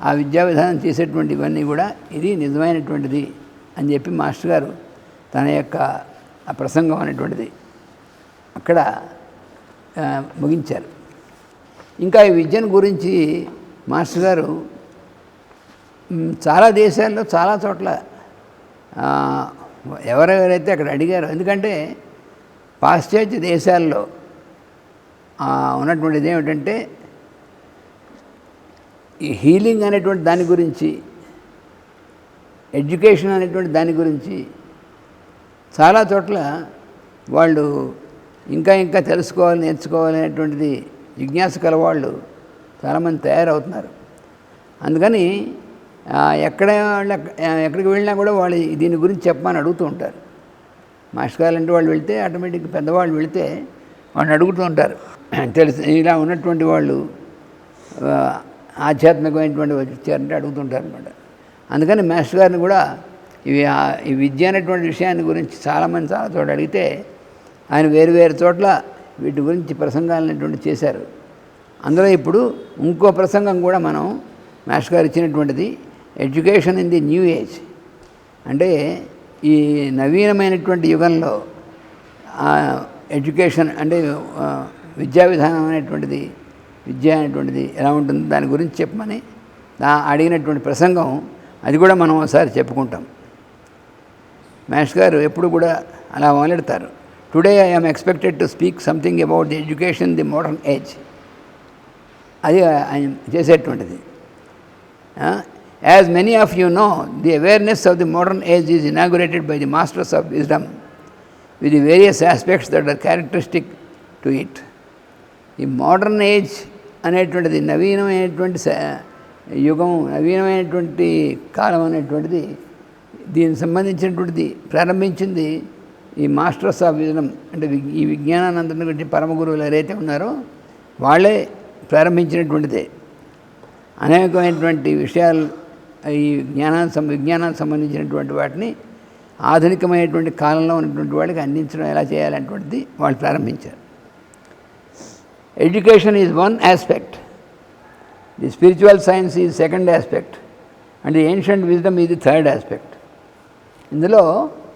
ఆ విద్యా విధానం చేసేటువంటి ఇవన్నీ కూడా ఇది నిజమైనటువంటిది అని చెప్పి మాస్టర్ గారు తన యొక్క ఆ ప్రసంగం అనేటువంటిది అక్కడ ముగించారు. ఇంకా ఈ విద్యను గురించి మాస్టర్ గారు చాలా దేశాల్లో చాలా చోట్ల ఎవరెవరైతే అక్కడ అడిగారు ఎందుకంటే పాశ్చాత్య దేశాల్లో ఉన్నటువంటిది ఏమిటంటే ఈ హీలింగ్ అనేటువంటి దాని గురించి ఎడ్యుకేషన్ అనేటువంటి దాని గురించి చాలా చోట్ల వాళ్ళు ఇంకా ఇంకా తెలుసుకోవాలి నేర్చుకోవాలి అనేటువంటిది జిజ్ఞాస కలవాళ్ళు చాలామంది తయారవుతున్నారు. అందుకని ఎక్కడ ఎక్కడికి వెళ్ళినా కూడా వాళ్ళు దీని గురించి చెప్పమని అడుగుతూ ఉంటారు. మాస్టర్ గారు అంటే వాళ్ళు వెళితే ఆటోమేటిక్గా పెద్దవాళ్ళు వెళితే వాళ్ళని అడుగుతూ ఉంటారు. తెలుసు ఇలా ఉన్నటువంటి వాళ్ళు ఆధ్యాత్మికమైనటువంటి వచ్చారంటే అడుగుతుంటారు అనమాట అందుకని మాస్టర్ గారిని కూడా ఇవి ఈ విద్య అనేటువంటి విషయాన్ని గురించి చాలామంది చాలా చోట అడిగితే ఆయన వేరు వేరు చోట్ల వీటి గురించి ప్రసంగాలు అనేటువంటి చేశారు. అందులో ఇప్పుడు ఇంకో ప్రసంగం కూడా మనం మాస్టర్ గారు ఇచ్చినటువంటిది education in the new age అంటే ఈ నవీనమైనటువంటి యుగంలో ఎడ్యుకేషన్ అంటే విద్యా విధానం అనేటువంటిది విద్య అనేటువంటిది ఎలా ఉంటుంది? దాని గురించి చెప్పమని నా అడిగినటువంటి ప్రసంగం అది కూడా మనం ఒకసారి చెప్పుకుంటాం. మహేష్ గారు ఎప్పుడు కూడా అలా మొదలెడతారు. Today I'm expected to speak something about the education the modern age అది ఆయన చేసేటువంటిది. As many of you know the awareness of the modern age is inaugurated by the masters of wisdom with the various aspects that are characteristic to it ఈ modern age అనేటువంటిది నవీనమైనటువంటి యుగం నవీనమైనటువంటి కాలం అనేటువంటిది దీనికి సంబంధించినటువంటిది ప్రారంభించింది ఈ మాస్టర్స్ ఆఫ్ విజనం. అంటే ఈ విజ్ఞానానందన గురించి పరమ గురువులు ఎవరైతే ఉన్నారో వాళ్ళే ప్రారంభించినటువంటిదే. అనేకమైనటువంటి విషయాలు ఈ జ్ఞానానికి విజ్ఞానానికి సంబంధించినటువంటి వాటిని ఆధునికమైనటువంటి కాలంలో ఉన్నటువంటి వాళ్ళకి అందించడం ఎలా చేయాలనేటువంటిది వాళ్ళు ప్రారంభించారు. Education is one aspect the spiritual science is second aspect and the ancient wisdom is the third aspect ఇందులో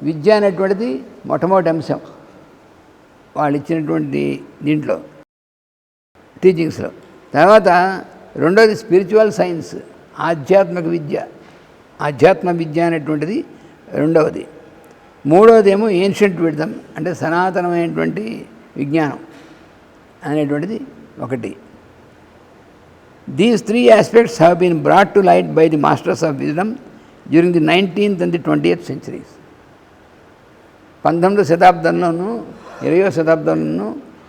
విద్య అనేటువంటిది మొట్టమొదటి అంశం వాళ్ళు ఇచ్చినటువంటి దీంట్లో టీచింగ్స్లో తర్వాత రెండోది స్పిరిచువల్ సైన్స్ ఆధ్యాత్మిక విద్య. ఆధ్యాత్మ విద్య అనేటువంటిది రెండవది. మూడవది ఏమో ఏన్షియంట్ విడదం అంటే సనాతనమైనటువంటి విజ్ఞానం. అనేటువంటిది ఒకటి. These three aspects have been brought to light by the masters of wisdom during the nineteenth and the twenty eighth centuries పంతొమ్మిదో శతాబ్దంలోనూ ఇరవయో శతాబ్దంలోనూ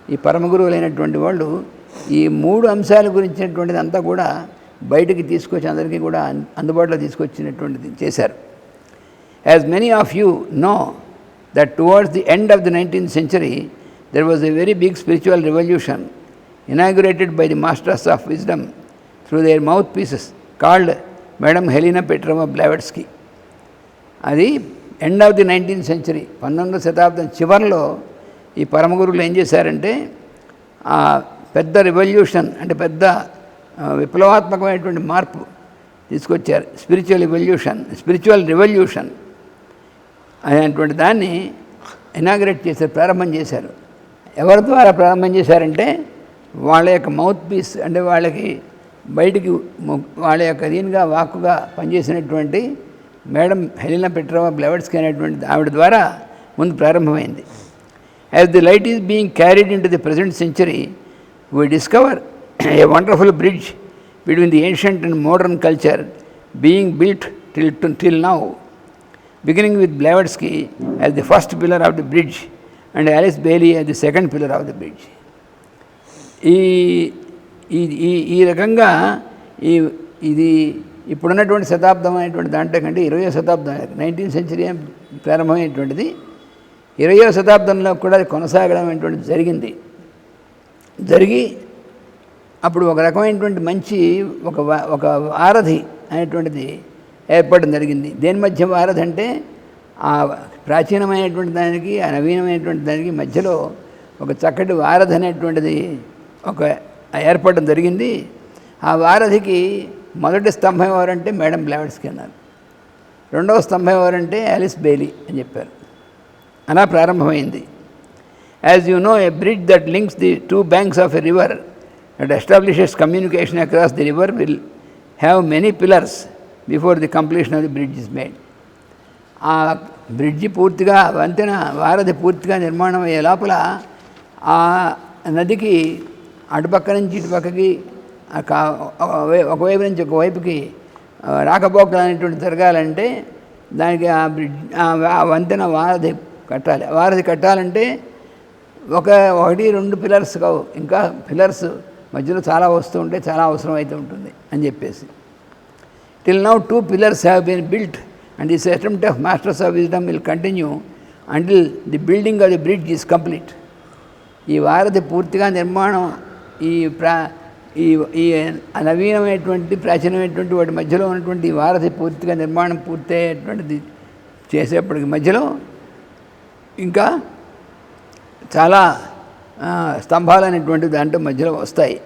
ఈ పరమ గురువులైనటువంటి వాళ్ళు ఈ మూడు అంశాల గురించినటువంటిది అంతా కూడా బయటికి తీసుకొచ్చి అందరికీ కూడా అందుబాటులో తీసుకొచ్చినటువంటిది చేశారు. As many of you know that towards the end of the nineteenth century there was a very big spiritual revolution inaugurated by the masters of wisdom through their mouthpieces called madame Helena Petrovna Blavatsky అది end of the nineteenth century పంతొమ్మిదవ శతాబ్దం చివరిలో ఈ పరమగురువులు ఏం చేశారంటే ఆ పెద్ద revolution అంటే పెద్ద ఆ, విప్లవాత్మకమైనటువంటి మార్పు తీసుకొచ్చారు స్పిరిచువల్ రివల్యూషన్ స్పిరిచువల్ రివల్యూషన్ అనేటువంటి దాన్ని ఇనాగ్రేట్ చేశారు ప్రారంభం చేశారు. ఎవరి ద్వారా ప్రారంభం చేశారంటే వాళ్ళ యొక్క మౌత్ పీస్ అంటే వాళ్ళకి బయటికి వాళ్ళ యొక్క దీనిగా వాక్కుగా పనిచేసినటువంటి మేడం హెలినా పెట్రోవా బ్లెవర్స్కి అనేటువంటి ఆవిడ ద్వారా ముందు ప్రారంభమైంది. As the light is being carried into the present century we discover a wonderful bridge between the ancient and modern culture being built till till now beginning with Blavatsky as the first pillar of the bridge and Alice Bailey as the second pillar of the bridge. ఈ ఈ ఈ ఈ రకంగా ఈ ఇది ఇప్పుడున్నటువంటి శతాబ్దం అనేటువంటి దాంట్లో కంటే ఇరవయో శతాబ్దం నైన్టీన్త్ సెంచరీ ప్రారంభమైనటువంటిది. ఇరవయో శతాబ్దంలో కూడా కొనసాగడం అనేటువంటిది జరిగింది. జరిగి అప్పుడు ఒక రకమైనటువంటి మంచి ఒక ఒక వారధి అనేటువంటిది ఏర్పడడం జరిగింది. దేని మధ్య వారధి అంటే ఆ ప్రాచీనమైనటువంటి దానికి ఆ నవీనమైనటువంటి దానికి మధ్యలో ఒక చక్కటి వారధి అనేటువంటిది ఒక ఏర్పడడం జరిగింది. ఆ వారధికి మొదటి స్తంభం ఎవరంటే మేడం బ్లావెట్స్కి అన్నారు. రెండవ స్తంభం ఎవరంటే ఆలిస్ బెయిలీ అని చెప్పారు. అలా ప్రారంభమైంది. As you know a bridge that links the two banks of a river that establishes communication across the river will have many pillars before the completion of the bridge is made ఆ bridge పూర్తిగా వంతెన వారధి పూర్తిగా నిర్మాణం అయ్యే లోపల ఆ నదికి అటుపక్క నుంచి ఇటుపక్కకి ఒక- ఒకవైపు నుంచి ఒకవైపుకి రాకపోకలు అనేటువంటి జరగాలంటే దానికి ఆ బ్రిడ్జ్ ఆ ఆ వంతెన వారధి కట్టాలి. వారధి కట్టాలంటే ఒక ఒకటి రెండు పిల్లర్స్ కావు. ఇంకా పిల్లర్స్ మధ్యలో చాలా వస్తూ ఉంటే చాలా అవసరం అయితే ఉంటుంది అని చెప్పేసి. Till now two pillars have been built and this attempt of masters of wisdom will continue until the building of the bridge is complete ఈ వారధి పూర్తిగా నిర్మాణం ఈ ప్రా ఈ ఈ నవీనమైనటువంటి ప్రాచీనమైనటువంటి వాటి మధ్యలో ఉన్నటువంటి ఈ వారధి పూర్తిగా నిర్మాణం పూర్తయ్యేటువంటిది చేసేప్పటికి మధ్యలో ఇంకా చాలా స్తంభాలు అనేటువంటి దాంట్లో మధ్యలో వస్తాయి.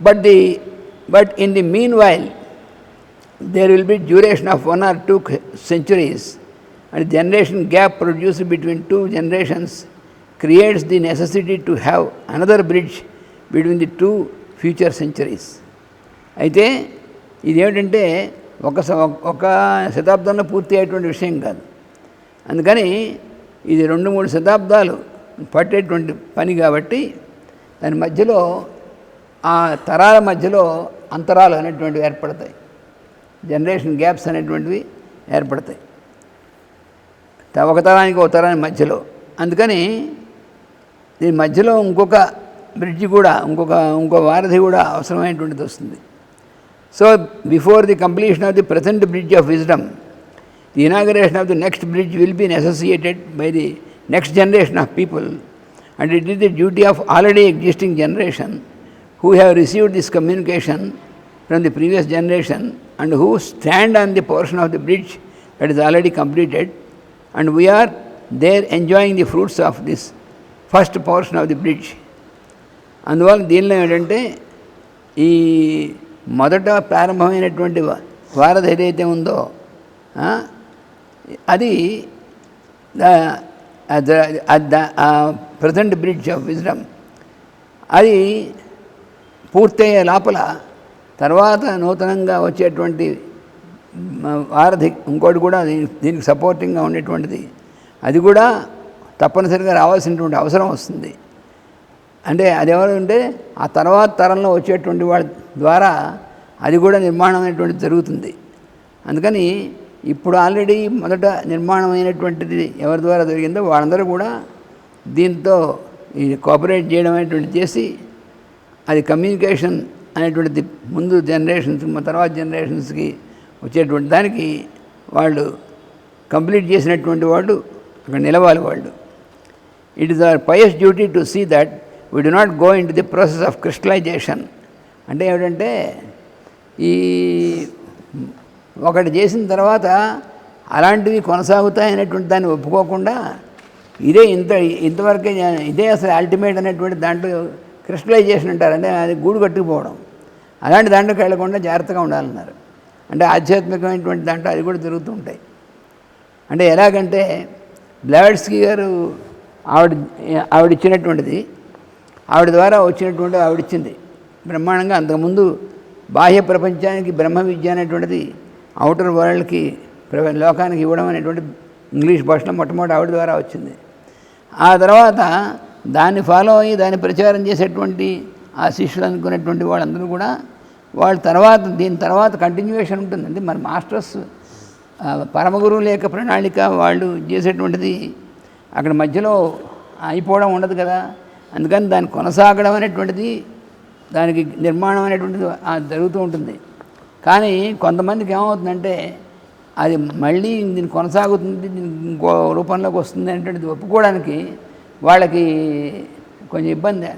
But the but in the meanwhile there will be duration of one or two c- centuries and generation gap produced between two generations creates the necessity to have another bridge between the two future centuries అయితే ఇదేమిటంటే ఒక స- ఒక శతాబ్దంలో పూర్తి అయ్యేటువంటి విషయం కాదు అందుకని ఇది రెండు మూడు శతాబ్దాలు పట్టేటువంటి పని కాబట్టి దాని మధ్యలో ఆ తరాల మధ్యలో అంతరాలు అనేటువంటివి ఏర్పడతాయి జనరేషన్ గ్యాప్స్ అనేటువంటివి ఏర్పడతాయి. ఒక తరానికి ఒక తరానికి మధ్యలో. అందుకని దీని మధ్యలో ఇంకొక బ్రిడ్జి కూడా ఇంకొక ఇంకో వారధి కూడా అవసరమైనటువంటిది వస్తుంది. So before the completion of the present bridge of wisdom the inauguration of the next bridge will been associated by the next generation of people. And it is the duty of already existing generation who have received this communication from the previous generation and who stand on the portion of the bridge that is already completed and we are there enjoying the fruits of this first portion of the bridge అందువల్ల దీనిలో ఏంటంటే ఈ మొదట ప్రారంభమైనటువంటి వా- వారధి ఏదైతే ఉందో ఆ, అది ప్రజెంట్ బ్రిడ్జ్ ఆఫ్ విజ్డమ్ అది పూర్తయ్యే లోపల తర్వాత నూతనంగా వచ్చేటువంటి వారధి ఇంకోటి కూడా దీనికి సపోర్టింగ్గా ఉండేటువంటిది. అది కూడా తప్పనిసరిగా రావాల్సినటువంటి అవసరం వస్తుంది. అంటే అది ఎవరు ఉంటే ఆ తర్వాత తరంలో వచ్చేటువంటి వాళ్ళ ద్వారా అది కూడా నిర్మాణం అనేటువంటిది జరుగుతుంది. అందుకని ఇప్పుడు ఆల్రెడీ మొదట నిర్మాణం అయినటువంటిది ఎవరి ద్వారా జరిగిందో వాళ్ళందరూ కూడా దీంతో ఈ కోఆపరేట్ చేయడం అనేటువంటి చేసి అది కమ్యూనికేషన్ అనేటువంటిది ముందు జనరేషన్స్ తర్వాత జనరేషన్స్కి వచ్చేటువంటి దానికి వాళ్ళు కంప్లీట్ చేసినటువంటి వాళ్ళు అక్కడ నిలవాలి వాళ్ళు. It is our pious duty to see that we do not go into the process of crystallization. అంటే ఏమిటంటే ఈ ఒకటి చేసిన తర్వాత అలాంటివి కొనసాగుతాయి అనేటువంటి దాన్ని ఒప్పుకోకుండా ఇదే ఇంత ఇంతవరకే ఇదే అసలు అల్టిమేట్ అనేటువంటి దాంట్లో క్రిస్టలైజేషన్ అంటారు అంటే అది గూడు కట్టుకుపోవడం. అలాంటి దాంట్లోకి వెళ్ళకుండా జాగ్రత్తగా ఉండాలన్నారు. అంటే ఆధ్యాత్మికమైనటువంటి దాంట్లో అది కూడా జరుగుతూ ఉంటాయి. అంటే ఎలాగంటే బ్లావెడ్స్కీ గారు ఆవిడ ఆవిడ ఇచ్చినటువంటిది ఆవిడ ద్వారా వచ్చినటువంటి ఆవిడిచ్చింది బ్రహ్మాండంగా అంతకుముందు బాహ్య ప్రపంచానికి బ్రహ్మ విద్య అనేటువంటిది అవుటర్ వరల్డ్కి లోకానికి ఇవ్వడం అనేటువంటి ఇంగ్లీష్ భాషలో మొట్టమొదటి ఆవిడ ద్వారా వచ్చింది. ఆ తర్వాత దాన్ని ఫాలో అయ్యి దాన్ని ప్రచారం చేసేటువంటి ఆ శిష్యులు అనుకునేటువంటి వాళ్ళందరూ కూడా వాళ్ళ తర్వాత దీని తర్వాత కంటిన్యూషన్ ఉంటుందండి మరి మాస్టర్స్ ఆ, పరమగురువు లేక ప్రణాళిక వాళ్ళు చేసేటువంటిది అక్కడ మధ్యలో అయిపోవడం ఉండదు కదా. అందుకని దాన్ని కొనసాగడం అనేటువంటిది దానికి నిర్మాణం అనేటువంటిది జరుగుతూ ఉంటుంది. కానీ కొంతమందికి ఏమవుతుందంటే అది మళ్ళీ దీన్ని కొనసాగుతుంది దీనికి ఇంకో రూపంలోకి వస్తుంది అనేటువంటిది ఒప్పుకోవడానికి వాళ్ళకి కొంచెం ఇబ్బంది.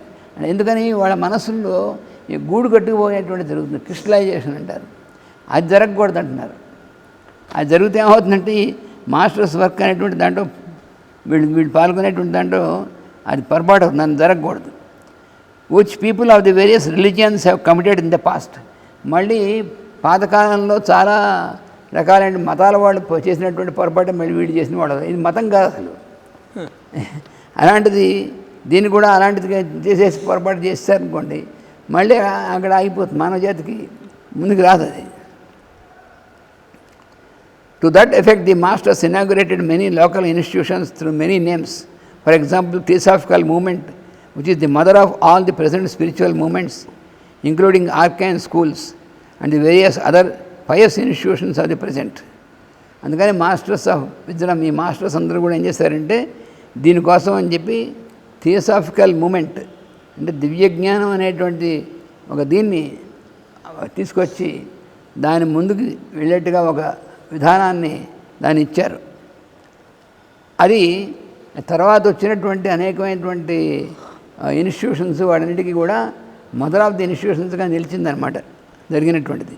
ఎందుకని వాళ్ళ మనసుల్లో ఈ గూడు కట్టుకుపోయేటువంటి జరుగుతుంది. క్రిస్టలైజేషన్ అంటారు. అది జరగకూడదు అంటున్నారు. అది జరిగితే ఏమవుతుందంటే మాస్టర్స్ వర్క్ అనేటువంటి దాంట్లో వీళ్ళు వీళ్ళు పాల్గొనేటువంటి దాంట్లో అది పొరపాటు అవుతుంది. జరగకూడదు. Which people of the various religions have committed in the past మళ్ళీ పాతకాలంలో చాలా రకాలైన మతాల వాళ్ళు చేసినటువంటి పొరపాటు మళ్ళీ వీళ్ళు చేసిన వాళ్ళు. ఇది మతం కాదు అసలు. అలాంటిది దీన్ని కూడా అలాంటిది చేసేసి పొరపాటు చేస్తారనుకోండి మళ్ళీ అక్కడ ఆగిపోతుంది. మానవ జాతికి ముందుకు రాదు అది. To that effect the masters inaugurated many local institutions through many names for example theosophical movement which is the mother of all the present spiritual movements including arcane schools and the various other pious institutions of the present అందుకని masters of విద్య ఈ masters అందరూ కూడా ఏం చేస్తారంటే దీనికోసం అని చెప్పి థియోసాఫికల్ మూమెంట్ అంటే దివ్య జ్ఞానం అనేటువంటి ఒక దీన్ని తీసుకొచ్చి దాని ముందుకు వెళ్ళేట్టుగా ఒక విధానాన్ని దాన్ని ఇచ్చారు. అది తర్వాత వచ్చినటువంటి అనేకమైనటువంటి ఇన్స్టిట్యూషన్స్ వాటన్నిటికీ కూడా మదర్ ఆఫ్ ది ఇన్స్టిట్యూషన్స్గా నిలిచిందనమాట జరిగినటువంటిది.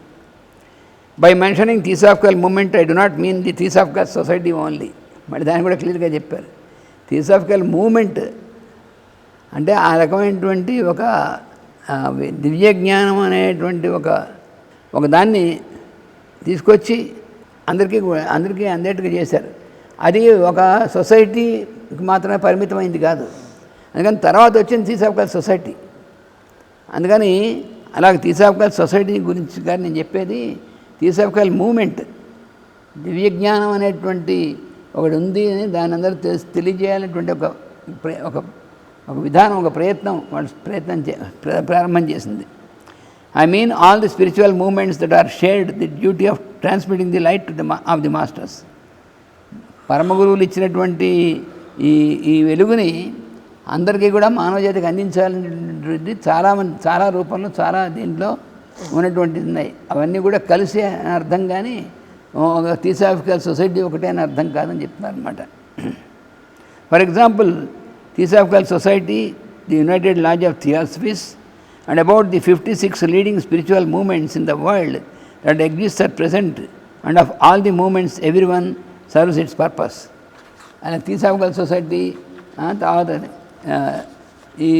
By mentioning theosophical movement I do not mean the theosophical society only మరి దాన్ని కూడా క్లియర్గా చెప్పారు. థియోసాఫికల్ మూమెంట్ అంటే ఆ రకమైనటువంటి ఒక దివ్య జ్ఞానం అనేటువంటి ఒక ఒక దాన్ని తీసుకొచ్చి అందరికీ అందరికీ అందేట్టుగా చేశారు. అది ఒక సొసైటీకి మాత్రమే పరిమితమైంది కాదు. అందుకని తర్వాత వచ్చింది తీసాఫ్కాల్ సొసైటీ అందుకని అలాగ తీసాఫ్కల్ సొసైటీ గురించి కానీ నేను చెప్పేది తీసాఫ్కాల్ మూమెంట్ దివ్య జ్ఞానం అనేటువంటి ఒకటి ఉంది అని దాని అందరూ తెలిసి తెలియజేయాలనేటువంటి ఒక ప్ర- ఒక ఒక విధానం ఒక ప్రయత్నం వాళ్ళు ప్రయత్నం చే ప్ర- ప్రారంభం చేసింది. I mean all the spiritual movements that are shared the duty of transmitting the light to the of the masters పరమగురువులు ఇచ్చినటువంటి ఈ ఈ వెలుగుని అందరికీ కూడా మానవజాతికి అందించాలనేటువంటిది చాలా మంది చాలా రూపంలో చాలా దీంట్లో ఉన్నటువంటిది ఉన్నాయి. అవన్నీ కూడా కలిసి అర్థం కానీ థీసాఫికల్ సొసైటీ ఒకటే అని అర్థం కాదని చెప్తున్నారు అనమాట for example theosophical society the united lodge of theosophists and about the fifty six leading spiritual movements in the world that exist at present and of all the movements every one serves its purpose and theosophical society తర్వాత ఈ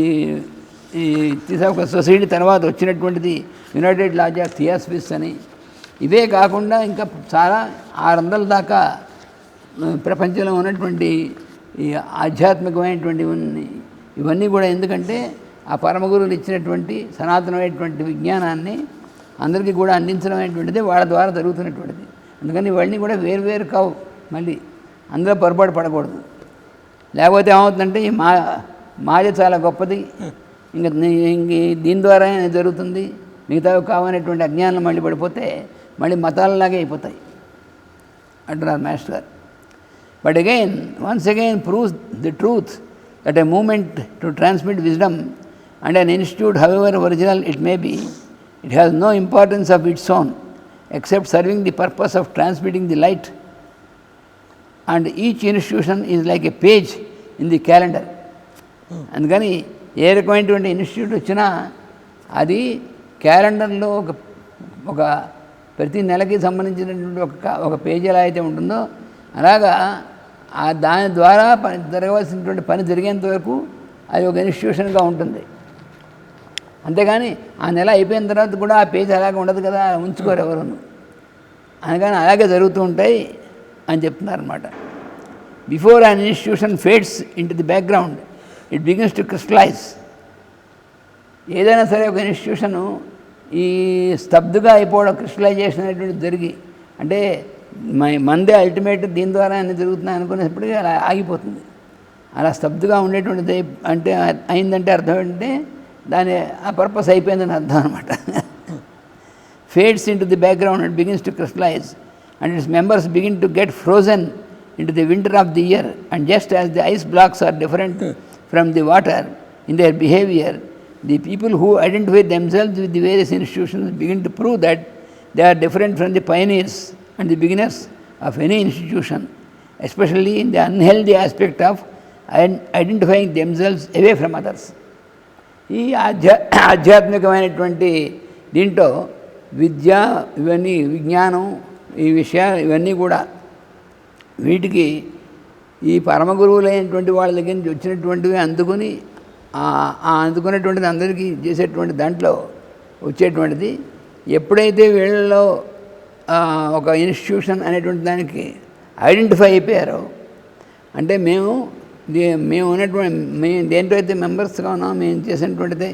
ఈ theosophical society తర్వాత వచ్చినటువంటిది united lodge of theosophists అని ఇవే కాకుండా ఇంకా చాలా ఆరు వందల దాకా ప్రపంచంలో ఉన్నటువంటి ఈ ఆధ్యాత్మికమైనటువంటి ఇవన్నీ కూడా ఎందుకంటే ఆ పరమగురువులు ఇచ్చినటువంటి సనాతనమైనటువంటి విజ్ఞానాన్ని అందరికీ కూడా అందించడమైనటువంటిది వాళ్ళ ద్వారా జరుగుతున్నటువంటిది. అందుకని ఇవన్నీ కూడా వేరువేరు కావు. మళ్ళీ అందులో పొరపాటు పడకూడదు. లేకపోతే ఏమవుతుందంటే ఈ మా మాయ చాలా గొప్పది. ఇంకా ఇంక దీని ద్వారా జరుగుతుంది. మిగతావి కావనేటువంటి అజ్ఞానం మళ్ళీ పడిపోతే మళ్ళీ మతాలలాగే అయిపోతాయి. అంటున్నారు మాస్టర్. గారు but again once again proves the truth that a movement to transmit wisdom and an institute however original it may be it has no importance of its own except serving the purpose of transmitting the light and each institution is like a page in the calendar అందుకని ఏ రకమైనటువంటి institute వచ్చినా అది క్యాలెండర్లో ఒక ఒక ప్రతి నెలకి సంబంధించినటువంటి ఒక ఒక పేజీ ఎలా అయితే ఉంటుందో అలాగా ఆ దాని ద్వారా పని జరగవలసినటువంటి పని జరిగేంత వరకు అది ఒక ఇన్స్టిట్యూషన్గా ఉంటుంది. అంతేగాని ఆ నెల అయిపోయిన తర్వాత కూడా ఆ పేజీ అలాగే ఉండదు కదా ఉంచుకోరు ఎవరును. అనగానే అలాగే జరుగుతూ ఉంటాయి అని చెప్తున్నారు అనమాట before an institution fades into the background it begins to crystallize. ఏదైనా సరే ఒక ఇన్స్టిట్యూషను ఈ స్తబ్దుగా అయిపోవడం క్రిస్టలైజేషన్ అనేటువంటి జరిగి అంటే మై మందే అల్టిమేట్ దీని ద్వారా అన్ని జరుగుతున్నాయి అనుకునేప్పటికీ అలా ఆగిపోతుంది. అలా స్తబ్దుగా ఉండేటువంటిది అంటే అయిందంటే అర్థం ఏంటంటే దాని ఆ పర్పస్ అయిపోయిందని అర్థం అనమాట fades into the background and begins to crystallize and its members begin to get frozen into the winter of the year and just as the ice blocks are different from the water in their behaviour the people who identify themselves with the various institutions begin to prove that they are different from the pioneers and the beginners of any institution, especially in the unhealthy aspect of ident- identifying themselves away from others. ఈ ఆధ్యా ఆధ్యాత్మికమైనటువంటి దీంట్లో విద్య ఇవన్నీ విజ్ఞానం ఈ విషయాలు ఇవన్నీ కూడా వీటికి ఈ పరమ గురువులైనటువంటి వాళ్ళ దగ్గర నుంచి వచ్చినటువంటివి అందుకుని ఆ- ఆ అందుకున్నటువంటిది అందరికీ చేసేటువంటి దాంట్లో వచ్చేటువంటిది. ఎప్పుడైతే వీళ్ళలో ఒక ఇన్స్టిట్యూషన్ అనేటువంటి దానికి ఐడెంటిఫై అయిపోయారో అంటే మేము మేము ఉన్నటువంటి మేము దేంట్లో అయితే మెంబర్స్గా ఉన్నాం మేము చేసినటువంటిది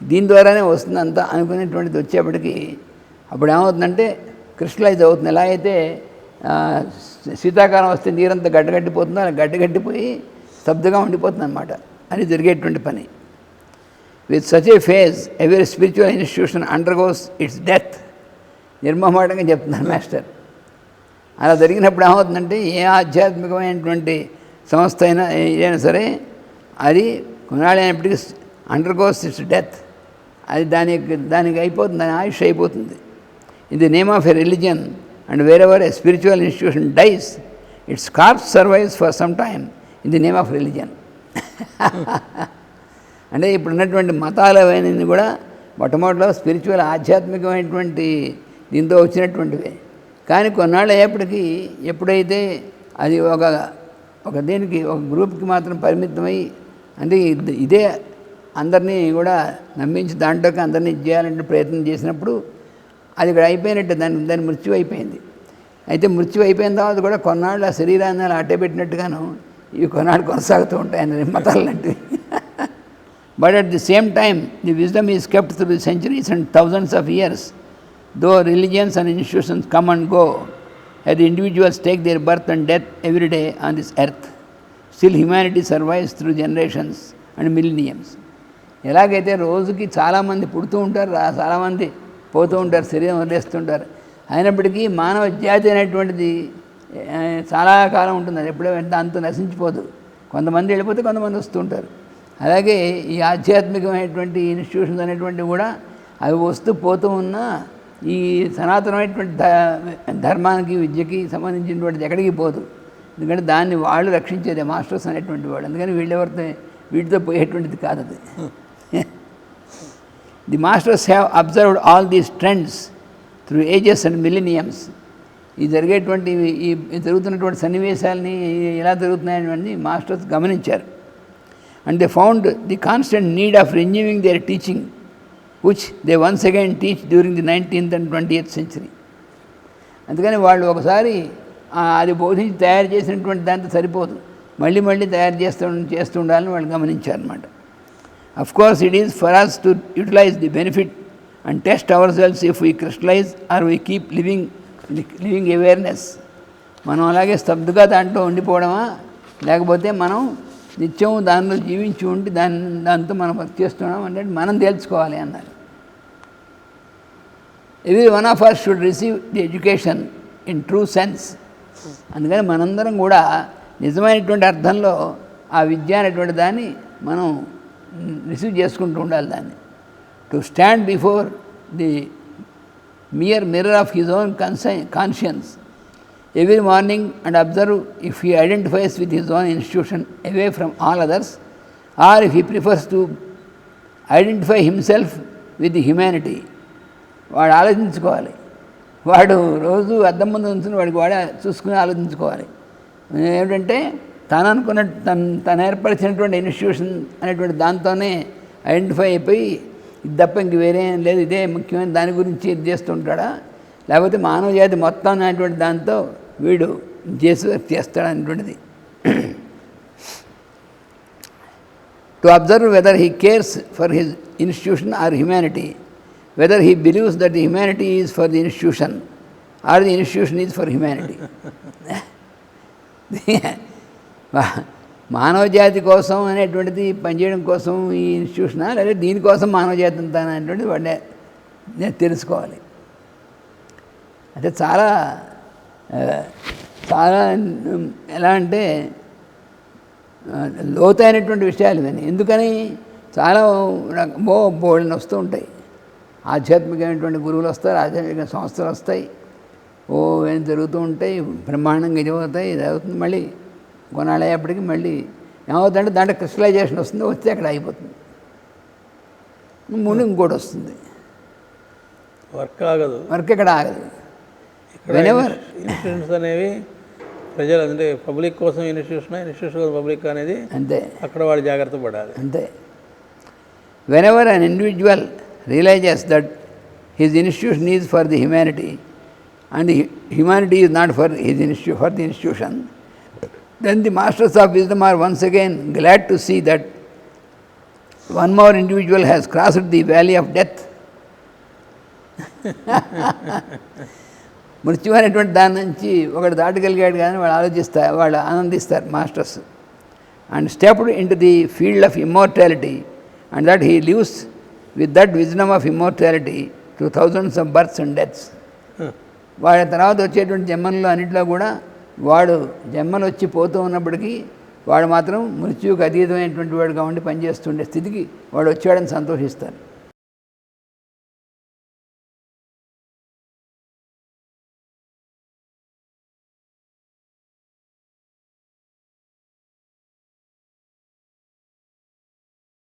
దీని ద్వారానే వస్తుంది అంతా అనుకునేటువంటిది వచ్చేప్పటికి అప్పుడు ఏమవుతుందంటే క్రిస్టలైజ్ అవుతుంది. ఎలా అయితే శీతాకాలం వస్తే నీరంతా గడ్డగట్టిపోతుందో అలా గడ్డగట్టిపోయి స్తబ్దుగా ఉండిపోతుంది అనమాట అది జరిగేటువంటి పని. With such a phase every spiritual institution undergoes its death నిర్మమాటంగా చెప్తున్నారు మాస్టర్. అలా జరిగినప్పుడు ఏమవుతుందంటే ఏ ఆధ్యాత్మికమైనటువంటి సంస్థ అయినా ఏదైనా సరే అది కొనాలైనప్పటికీ అండర్గోస్ ఇట్స్ డెత్ అది దానికి దానికి అయిపోతుంది దాని ఆయుష్ అయిపోతుంది. In the name of a religion and wherever a spiritual institution dies its corpse survives for some time in the name of religion అంటే ఇప్పుడు ఉన్నటువంటి మతాలు అవన్నీ కూడా మొట్టమొదటిలో స్పిరిచువల్ ఆధ్యాత్మికమైనటువంటి దీంతో వచ్చినటువంటివే. కానీ కొన్నాళ్ళు అయ్యేప్పటికీ ఎప్పుడైతే అది ఒక ఒక దేనికి ఒక గ్రూప్కి మాత్రం పరిమితమై అంటే ఇదే అందరినీ కూడా నమ్మించి దాంట్లోకి అందరినీ చేయాలంటే ప్రయత్నం చేసినప్పుడు అది ఇక్కడ అయిపోయినట్టు దాని దాని మృత్యు అయిపోయింది అయితే మృత్యు అయిపోయిన తర్వాత కూడా కొన్నాళ్ళు ఆ శరీరాన్ని అలా అట్టే పెట్టినట్టుగాను ఇవి కొన్నాడు కొనసాగుతూ ఉంటాయి ఆయన నిమ్మతాలంటివి but at the same time the wisdom is kept through centuries and thousands of years though religions and institutions come and go అది individuals take their birth and death every day on this earth still humanity survives through generations and millenniums ఎలాగైతే రోజుకి చాలామంది పుడుతూ ఉంటారు చాలామంది పోతూ ఉంటారు శరీరం వదిలేస్తుంటారు అయినప్పటికీ మానవ జాతి అనేటువంటిది చాలా కాలం ఉంటుంది. అది ఎప్పుడో వెంట అంత నశించిపోదు. కొంతమంది వెళ్ళిపోతే కొంతమంది వస్తూ ఉంటారు అలాగే ఈ ఆధ్యాత్మికమైనటువంటి ఇన్స్టిట్యూషన్స్ అనేటువంటివి కూడా అవి వస్తూ పోతూ ఉన్నా ఈ సనాతనమైనటువంటి ధర్మానికి విద్యకి సంబంధించినటువంటిది ఎక్కడికి పోదు. ఎందుకంటే దాన్ని వాళ్ళు రక్షించేది మాస్టర్స్ అనేటువంటి వాళ్ళు. అందుకని వీళ్ళెవరితో వీటితో పోయేటువంటిది కాదు అది. The masters have observed all these trends through ages and millenniums ఈ జరిగేటువంటి ఈ- జరుగుతున్నటువంటి సన్నివేశాలని ఎలా జరుగుతున్నాయని మాస్టర్స్ గమనించారు. And they found the constant need of renewing their teaching which they once again teach during the nineteenth and twenty eighth century అందుకని వాళ్ళు ఒకసారి అది బోధించి తయారు చేసినటువంటి దాంతో సరిపోదు. మళ్ళీ మళ్ళీ తయారు చేస్తూ చేస్తూ ఉండాలని వాళ్ళు గమనించారనమాట of course it is for us to utilize the benefit and test ourselves if we crystallize or we keep living living awareness. మనం అలాగే స్తబ్దుగా దాంట్లో ఉండిపోవడమా? లేకపోతే మనం నిత్యం దానిలో జీవించి ఉండి దాని దాంతో మనం వర్క్ చేస్తున్నాం అంటే మనం తేల్చుకోవాలి అన్నారు. Every one of our should receive the education in true sense అందుకని మనందరం కూడా నిజమైనటువంటి అర్థంలో ఆ విద్య అనేటువంటి దాన్ని మనం రిసీవ్ చేసుకుంటూ ఉండాలి దాన్ని. To stand before the Mere mirror of his own కన్సై conscience every morning and observe if he identifies with his own institution away from all others, or if he prefers to identify himself with the humanity. వాడు ఆలోచించుకోవాలి వాడు రోజు అద్దం ముందు ఉంచుకుని వాడికి వాడే చూసుకుని ఆలోచించుకోవాలి ఏమిటంటే తను అనుకున్న తను తను ఏర్పరిచినటువంటి ఇన్స్టిట్యూషన్ అనేటువంటి దాంతోనే ఐడెంటిఫై అయిపోయి ఇది తప్ప ఇంక వేరే ఏం లేదు. ఇదే ముఖ్యమైన దాని గురించి ఇది చేస్తుంటాడా? లేకపోతే మానవ జాతి మొత్తం అనేటువంటి దాంతో వీడు చేసి చేస్తాడు అనేటువంటిది to observe whether he cares for his institution or humanity whether he believes that the humanity is for the institution or the institution is for humanity మానవజాతి కోసం అనేటువంటిది పనిచేయడం కోసం ఈ ఇన్స్టిట్యూషనా లేదా దీనికోసం మానవజాతి జాతి అనేటువంటిది వాడే నేను తెలుసుకోవాలి. అంటే చాలా చాలా ఎలా అంటే లోతైనటువంటి విషయాలు ఇవన్నీ. ఎందుకని? చాలా బో బోళ్ళని వస్తూ ఉంటాయి. ఆధ్యాత్మికమైనటువంటి గురువులు వస్తారు ఆధ్యాత్మిక సంస్థలు వస్తాయి. ఓ ఏం జరుగుతూ ఉంటాయి బ్రహ్మాండంగా ఇది అవుతాయి ఇది అవుతుంది మళ్ళీ కొన్నాళ్ళు అయ్యేప్పటికి మళ్ళీ ఏమవుతుందంటే దాంట్లో క్రిస్టలైజేషన్ వస్తుంది వస్తే అక్కడ అయిపోతుంది. ముందు ఇంకోటి వస్తుంది. వర్క్ ఆగదు. వర్క్ ఇక్కడ ఆగదు Whenever- ఇన్స్టిట్యూషన్స్ అనేవి ప్రజలు అంటే పబ్లిక్ కోసం ఇన్స్టిట్యూషన్ ఇన్స్టిట్యూషన్ కోసం పబ్లిక్ అనేది అంతే. అక్కడ వాడు జాగ్రత్త పడాలి. అంతే. Whenever an individual realizes that his institution is for the humanity and humanity is not for his institute for the institution then the masters of wisdom are once again glad to see that one more individual has crossed the valley of death మృత్యు అనేటువంటి దాని నుంచి ఒకటి దాటగలిగాడు కానీ వాళ్ళు ఆలోచిస్తారు వాళ్ళు ఆనందిస్తారు masters. And stepped into the field of immortality and that he lives with that wisdom of immortality to thousands of births and deaths వాడి తర్వాత వచ్చేటువంటి జన్మల్లో అన్నింటిలో కూడా వాడు జన్మనొచ్చి పోతూ ఉన్నప్పటికీ వాడు మాత్రం మృత్యువుకు అతీతమైనటువంటి వాడుగా ఉండి పనిచేస్తుండే స్థితికి వాడు వచ్చాడని సంతోషిస్తారు